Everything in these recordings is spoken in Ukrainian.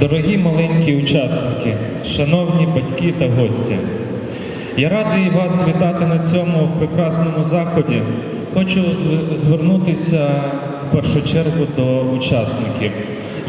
Дорогі маленькі учасники, шановні батьки та гості, я радий вас вітати на цьому прекрасному заході. Хочу звернутися в першу чергу до учасників.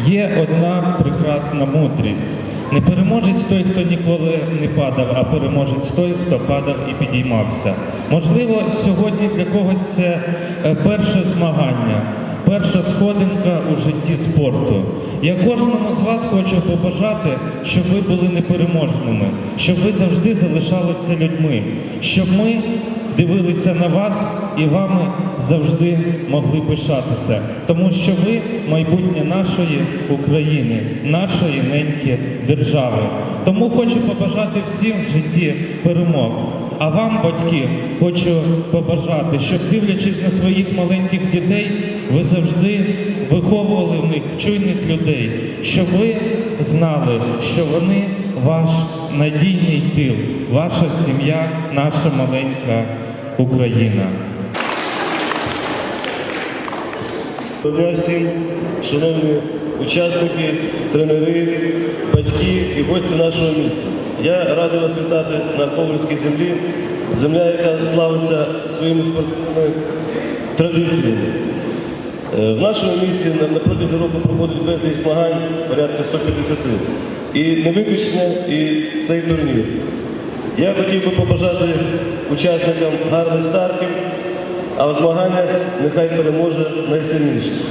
Є одна прекрасна мудрість. Не переможець той, хто ніколи не падав, а переможець той, хто падав і підіймався. Можливо, сьогодні для когось це е, перше змагання перша сходинка у житті спорту. Я кожному з вас хочу побажати, щоб ви були непереможними, щоб ви завжди залишалися людьми, щоб ми дивилися на вас і вами завжди могли пишатися, тому що ви майбутнє нашої України, нашої неньки держави. Тому хочу побажати всім в житті перемог. А вам, батьки, хочу побажати, щоб дивлячись на своїх маленьких дітей, ви завжди виховували в них чуйних людей, щоб ви знали, що вони ваш надійний тил, ваша сім'я, наша маленька Україна. Дня всім, шановні учасники, тренери, батьки і гості нашого міста. Я радий вас вітати на Ковальській землі, земля, яка славиться своїми спортивними традиціями. Е, В нашому місті на, протязі року проходить безліч змагань, порядка 150. І не виключення і цей турнір. Я хотів би побажати учасникам гарних стартів, а в змаганнях нехай переможе найсильніший.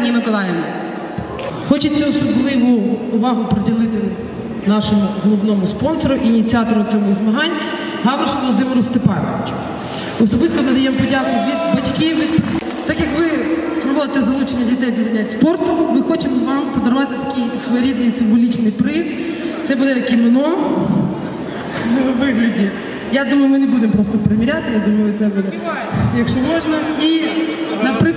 Галині Миколаївні. Хочеться особливу увагу приділити нашому головному спонсору, ініціатору цього змагань Гавришу Володимиру Степановичу. Особисто надаємо подяку від батьків, від так як ви проводите залучення дітей до занять спорту, ми хочемо вам подарувати такий своєрідний символічний приз. Це буде кімоно в вигляді. Я думаю, ми не будемо просто приміряти, я думаю, це буде, якщо можна. І, наприклад,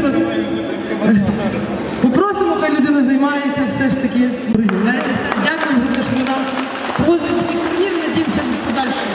тримається все ж таки. Дякую за те, що ви нам позицію турнір. Надіємося подальше.